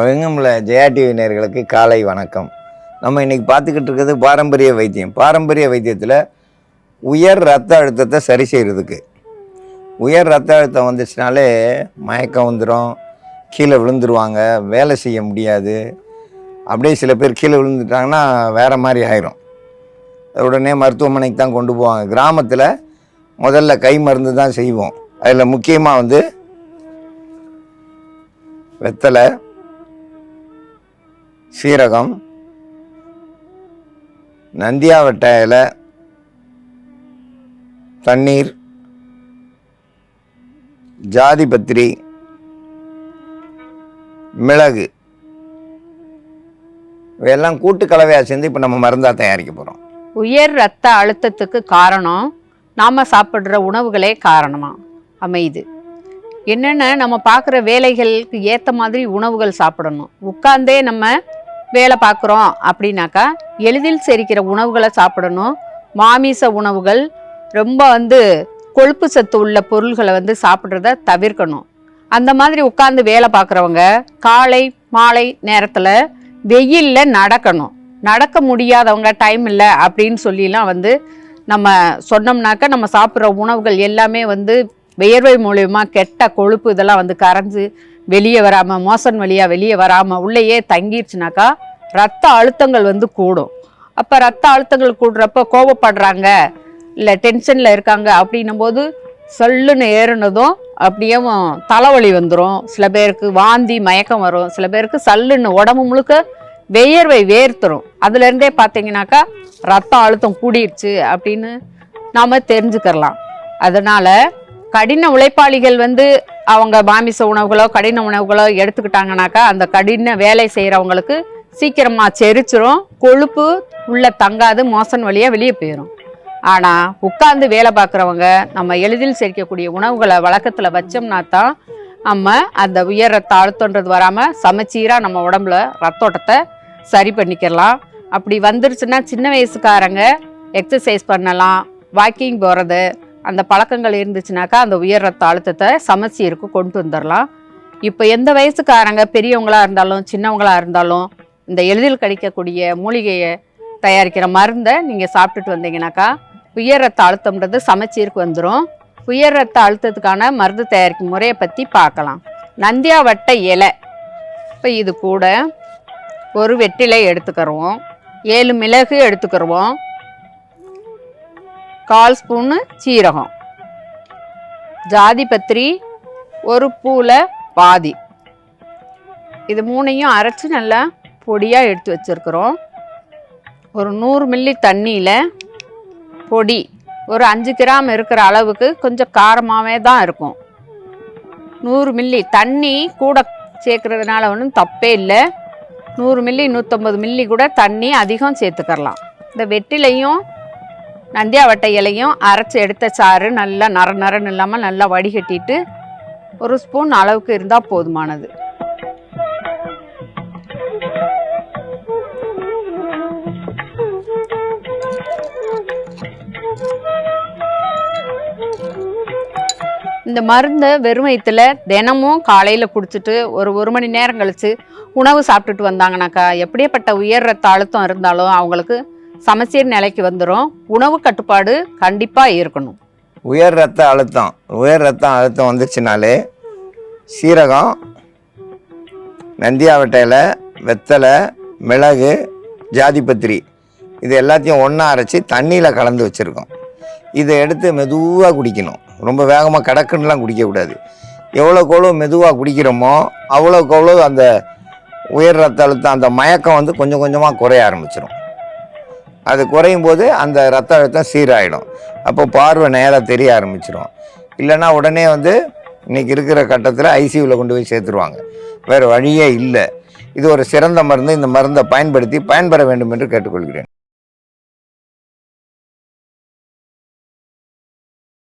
வழங்கும்ல Jaya TV காலை வணக்கம். நம்ம இன்றைக்கி பார்த்துக்கிட்டு இருக்கிறது பாரம்பரிய வைத்தியம். பாரம்பரிய வைத்தியத்தில் உயர் ரத்த அழுத்தத்தை சரி செய்கிறதுக்கு உயர் ரத்த அழுத்தம் வந்துச்சுனாலே மயக்கம் வந்துடும் கீழே விழுந்துருவாங்க. வேலை செய்ய முடியாது. அப்படியே சில பேர் கீழே விழுந்துட்டாங்கன்னா வேறு மாதிரி ஆயிரும். உடனே மருத்துவமனைக்கு தான் கொண்டு போவாங்க. கிராமத்தில் முதல்ல கை மருந்து தான் செய்வோம். அதில் முக்கியமாக வந்து வெத்தலை சீரகம் நந்தியாவட்ட இலை தண்ணீர் ஜாதிபத்திரி மிளகு இவையெல்லாம் கூட்டு கலவையாக சேர்ந்து இப்போ நம்ம மருந்தாக தயாரிக்க போகிறோம் உயர் ரத்த அழுத்தத்துக்கு காரணம் நாம் சாப்பிட்ற உணவுகளே காரணமாக அமையுது. என்னென்ன நம்ம பார்க்குற வேலைகளுக்கு ஏற்ற மாதிரி உணவுகள் சாப்பிடணும். உட்கார்ந்தே நம்ம வேலை பார்க்குறோம் அப்படின்னாக்கா எளிதில் செரிக்கிற உணவுகளை சாப்பிடணும். மாமிச உணவுகள் ரொம்ப வந்து கொழுப்பு சத்து உள்ள பொருள்களை வந்து சாப்பிட்றத தவிர்க்கணும். அந்த மாதிரி உட்காந்து வேலை பார்க்குறவங்க காலை மாலை நேரத்தில் வெயிலில் நடக்கணும். நடக்க முடியாதவங்க டைம் இல்லை அப்படின்னு சொல்லிலாம் வந்து நம்ம சொன்னோம்னாக்கா நம்ம சாப்பிட்ற உணவுகள் எல்லாமே வந்து வியர்வை மூலயமா கெட்ட கொழுப்பு இதெல்லாம் வந்து கரைஞ்சி வெளியே வராமல் மோசன் வழியாக வெளியே வராமல் உள்ளேயே தங்கிருச்சுனாக்கா ரத்த அழுத்தங்கள் வந்து கூடும். அப்போ ரத்த அழுத்தங்கள் கூடுறப்ப கோவப்படுறாங்க இல்லை டென்ஷனில் இருக்காங்க அப்படின்னும் போது சொல்லுன்னு ஏறினதும் அப்படியே தலைவலி வந்துடும் சில பேருக்கு வாந்தி மயக்கம் வரும். சில பேருக்கு சல்லுன்னு உடம்பு முழுக்க வியர்வை வேர்த்துரும். அதுலேருந்தே பார்த்தீங்கன்னாக்கா ரத்த அழுத்தம் கூடிடுச்சு அப்படின்னு நாம் தெரிஞ்சுக்கிறலாம். அதனால் கடின உழைப்பாளிகள் வந்து அவங்க மாமிச உணவுகளோ கடின உணவுகளோ எடுத்துக்கிட்டாங்கனாக்கா அந்த கடின வேலை செய்கிறவங்களுக்கு சீக்கிரமாக செரிச்சிரும் கொழுப்பு உள்ளே தங்காது மோசன் வழியாக வெளியே போயிடும் ஆனால் உட்கார்ந்து வேலை பார்க்குறவங்க நம்ம எளிதில் செரிக்கக்கூடிய உணவுகளை வழக்கத்தில் வச்சோம்னா தான் நம்ம அந்த உயர் ரத்த அழுத்தன்றது வராமல் சமச்சீராக நம்ம உடம்புல ரத்தோட்டத்தை சரி பண்ணிக்கலாம். அப்படி வந்துருச்சுன்னா சின்ன வயசுக்காரங்க எக்ஸசைஸ் பண்ணலாம் வாக்கிங் போகிறது அந்த பழக்கங்கள் இருந்துச்சுனாக்கா அந்த உயர் ரத்த அழுத்தத்தை சமச்சீருக்கு கொண்டு வந்துடலாம். இப்போ எந்த வயசுக்காரங்க பெரியவங்களாக இருந்தாலும் சின்னவங்களாக இருந்தாலும் இந்த எளிதில் கிடைக்கக்கூடிய மூலிகையை தயாரிக்கிற மருந்தை நீங்கள் சாப்பிட்டுட்டு வந்தீங்கனாக்கா உயர் ரத்த அழுத்தம்ன்றது சமச்சீருக்கு வந்துடும் உயர் ரத்த அழுத்தத்துக்கான மருந்து தயாரிக்கும் முறையை பற்றி பார்க்கலாம். நந்தியாவட்ட இலை. இப்போ இது கூட ஒரு வெற்றிலை எடுத்துக்கிறோம் ஏழு மிளகு எடுத்துக்கிறோம் கால் ஸ்பூனு சீரகம். ஜாதி பத்திரி ஒரு பூவில் பாதி. இது மூணையும் அரைச்சி நல்லா பொடியாக எடுத்து வச்சுருக்குறோம். ஒரு நூறு மில்லி தண்ணியில் பொடி ஒரு அஞ்சு கிராம் இருக்கிற அளவுக்கு கொஞ்சம் காரமாகவே தான் இருக்கும். நூறு மில்லி தண்ணி கூட சேர்க்கறதுனால ஒன்றும் தப்பே இல்லை. நூறு மில்லி நூற்றம்பது மில்லி கூட தண்ணி அதிகம் சேர்த்துக்கரலாம் இந்த வெட்டிலையும் நந்தியாவட்டை இலையும் அரைச்சி எடுத்த சாறு நல்லா நர நரன்னு இல்லாமல் நல்லா வடிகட்டிட்டு ஒரு ஸ்பூன் அளவுக்கு இருந்தால் போதுமானது. இந்த மருந்தை வெறும் வயிற்றுல தினமும் காலையில் குடிச்சிட்டு ஒரு ஒரு மணி நேரம் கழித்து உணவு சாப்பிட்டுட்டு வந்தாங்கனாக்கா எப்படியேப்பட்ட உயர் ரத்த அழுத்தம் இருந்தாலும் அவங்களுக்கு சமச்சீர் நிலைக்கு வந்துடும் உணவு கட்டுப்பாடு கண்டிப்பாக இருக்கணும். உயர் ரத்த அழுத்தம். உயர் ரத்த அழுத்தம் வந்துச்சுனாலே சீரகம் நந்தியாவட்டையில் வெத்தலை மிளகு ஜாதிபத்திரி இது எல்லாத்தையும் ஒன்றா அரைச்சி தண்ணியில் கலந்து வச்சுருக்கோம். இதை எடுத்து மெதுவாக குடிக்கணும். ரொம்ப வேகமாக கடக்குன்னுலாம் குடிக்கக்கூடாது எவ்வளோக்கு எவ்வளோ மெதுவாக குடிக்கிறோமோ அவ்வளோக்கு அவ்வளோ அந்த உயர் ரத்த அழுத்தம் அந்த மயக்கம் வந்து கொஞ்சம் கொஞ்சமாக குறைய ஆரம்பிச்சிடும் அது குறையும் போது அந்த ரத்த அழுத்தம் சீராயிடும். அப்போ பார்வை நேராக தெரிய ஆரம்பிச்சிடும் இல்லைன்னா உடனே வந்து இன்னைக்கு இருக்கிற கட்டத்தில் ஐசியூவில் கொண்டு போய் சேர்த்துருவாங்க. வேறு வழியே இல்லை. இது ஒரு சிறந்த மருந்து இந்த மருந்தை பயன்படுத்தி பயன்பெற வேண்டும் என்று கேட்டுக்கொள்கிறேன்.